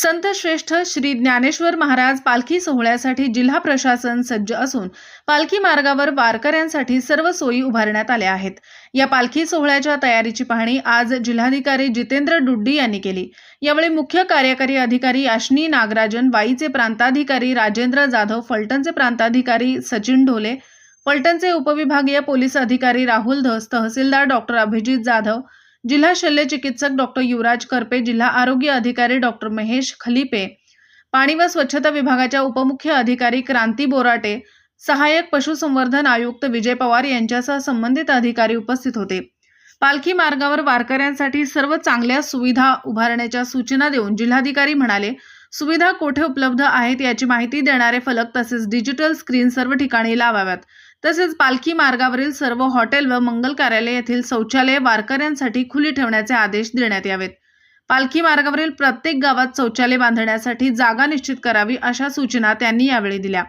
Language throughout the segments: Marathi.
संत श्रेष्ठ श्री ज्ञानेश्वर महाराज पालखी सोहळ्यासाठी जिल्हा प्रशासन सज्ज असून पालखी मार्गावर वारकऱ्यांसाठी सर्व सोयी उभारण्यात आल्या आहेत. या पालखी सोहळ्याच्या तयारीची पाहणी आज जिल्हाधिकारी जितेंद्र डुड्डी यांनी केली. यावेळी मुख्य कार्यकारी अधिकारी आशनी नागराजन वाईचे प्रांताधिकारी राजेंद्र जाधव फलटणचे प्रांताधिकारी सचिन ढोले फलटणचे उपविभागीय पोलीस अधिकारी राहुल धस तहसीलदार डॉक्टर अभिजित जाधव जिल्हा शल्य चिकित्सक डॉक्टर युवराज करपे जिल्हा आरोग्य अधिकारी डॉक्टर महेश खलिपे पाणी व स्वच्छता विभागाच्या उपमुख्य अधिकारी क्रांती बोराटे सहाय्यक पशुसंवर्धन आयुक्त विजय पवार यांच्यासह संबंधित अधिकारी उपस्थित होते. पालखी मार्गावर वारकऱ्यांसाठी सर्व चांगल्या सुविधा उभारण्याच्या सूचना देऊन जिल्हाधिकारी म्हणाले सुविधा कोठे उपलब्ध आहेत याची माहिती देणारे फलक तसेच डिजिटल स्क्रीन सर्व ठिकाणी लावाव्यात. तसेच पालखी मार्गावरील सर्व हॉटेल व मंगल कार्यालय येथील शौचालये वारकऱ्यांसाठी खुली ठेवण्याचे आदेश देण्यात यावेत. पालखी मार्गावरील प्रत्येक गावात शौचालय बांधण्यासाठी जागा निश्चित करावी अशा सूचना त्यांनी यावेळी दिल्या.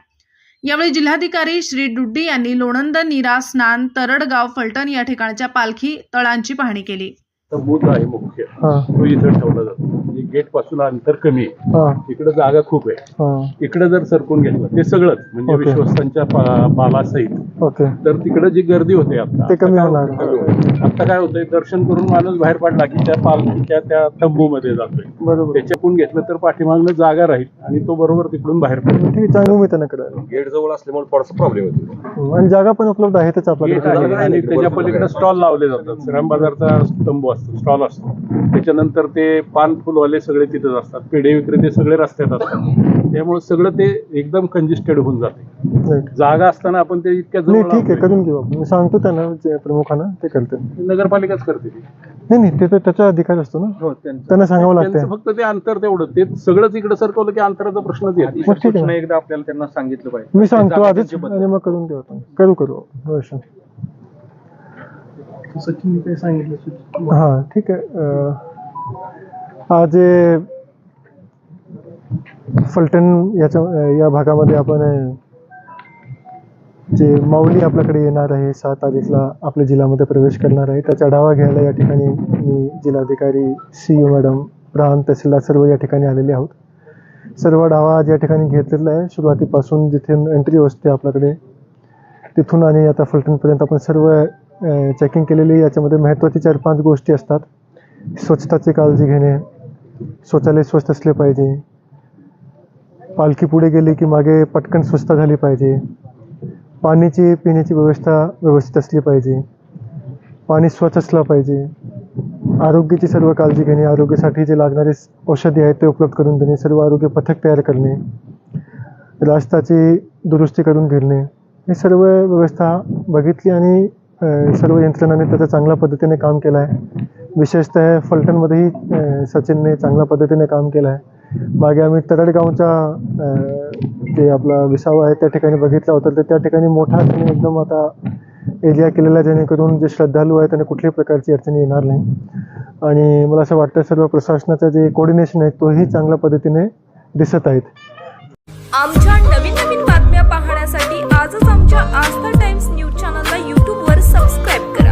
यावेळी जिल्हाधिकारी श्री डुड्डी यांनी लोणंद नीरा स्नान तरडगाव फलटण या ठिकाणच्या पालखी तळांची पाहणी केली. आहे मुख्य. तो इथं ठेवला जातो. गेटपासून अंतर कमी आहे. हा. इकडे जागा खूप आहे. हा. इकडे जर सरकून घेतलं ते सगळंच म्हणजे ओके. विश्वस्तांच्या पा- पालासहित. ओके. तर तिकडे जी गर्दी होते आता ते कमी आता होणार. काय होतंय? आता काय होतंय दर्शन करून माणूस बाहेर पडला की त्या पालखीच्या त्या तंबू मध्ये जातोय. बरोबर. त्याच्याकडून घेतलं तर पाठीमागनं जागा राहील आणि तो बरोबर तिकडून बाहेर पडेल ठीक आहे चांगली कडे गेट जवळ असल्यामुळे थोडासा प्रॉब्लेम होतो आणि जागा पण उपलब्ध आपल्याकडे. आहे आणि त्याच्या पलीकडे स्टॉल लावले जातात. श्रीराम बाजारचा तंबू असतो स्टॉल असतो. त्याच्यानंतर ते पान फुलवाले सगळे तिथेच असतात. पेढे विक्रेते सगळे रस्त्यात असतात. त्यामुळे सगळं ते एकदम कंजेस्टेड होऊन जाते. जागा असताना आपण ते इतक्या जवळ ठीक आहे. करून घेऊ आपण. मी सांगतो त्यांना प्रमुखांना ते करते नगरपालिकाच करते ती. नाही नाही ते तर त्याचा अधिकार असतो ना. त्यांना सांगावं लागतं फक्त ते अंतर तेवढं. ते सगळंच इकडे सरकवलं की अंतराचा प्रश्नच येत. एकदा आपल्याला त्यांना सांगितलं पाहिजे. मी सांगतो आधीच मग करून देऊ आपण. करू करू. no issue. हा ठीक आहे. आज हे फलटण याच्या या भागामध्ये आपण जे माऊली आपल्याकडे येणार आहे सहा तारीखला आपल्या जिल्ह्यामध्ये प्रवेश करणार आहे. त्याचा आढावा घ्यायला या ठिकाणी मी जिल्हाधिकारी सी मॅडम प्रांत तहसीलदार सर्व या ठिकाणी आलेले आहोत. सर्व आढावा आज या ठिकाणी घेतलेला आहे. सुरुवातीपासून जिथे एंट्री असते आपल्याकडे तिथून आणि आता फलटणपर्यंत आपण सर्व चेकिंग केलेली आहे. याच्यामध्ये महत्त्वाची चार पाच गोष्टी असतात. स्वच्छताची काळजी घेणे शौचालय स्वस्त असले पाहिजे. पालखी पुढे गेली की मागे पटकन स्वच्छता झाली पाहिजे. पाण्याची पिण्याची व्यवस्था व्यवस्थित असली पाहिजे. पाणी स्वच्छ असलं पाहिजे. आरोग्याची सर्व काळजी घेणे आरोग्यासाठी जे लागणारे औषधी आहेत ते उपलब्ध करून देणे सर्व आरोग्य पथक तयार करणे रास्ताची दुरुस्ती करून घेणे हे सर्व व्यवस्था बघितली आणि सर्व यंत्रणांनी त्याचा चांगल्या पद्धतीने काम केलं आहे. विशेषतः फलटणमध्येही सचिनने चांगल्या पद्धतीने काम केलं आहे मागे आम्ही तरडगावचा जे आपला विसावा आहे त्या ठिकाणी बघितला होता. तर त्या ठिकाणी मोठा त्याने एकदम आता एरिया केलेला आहे, जेणेकरून जे श्रद्धालू आहे त्यांना कुठल्याही प्रकारची अडचणी येणार नाही. आणि मला असं वाटतं सर्व प्रशासनाचा जे कोऑर्डिनेशन आहे तोही चांगल्या पद्धतीने दिसत आहेत. आमच्या नवीन नवीन बातम्या पाहण्यासाठी आजच आमच्या आस्था टाइम्स न्यूज चॅनलला यूट्यूबवर सबस्क्राईब करा.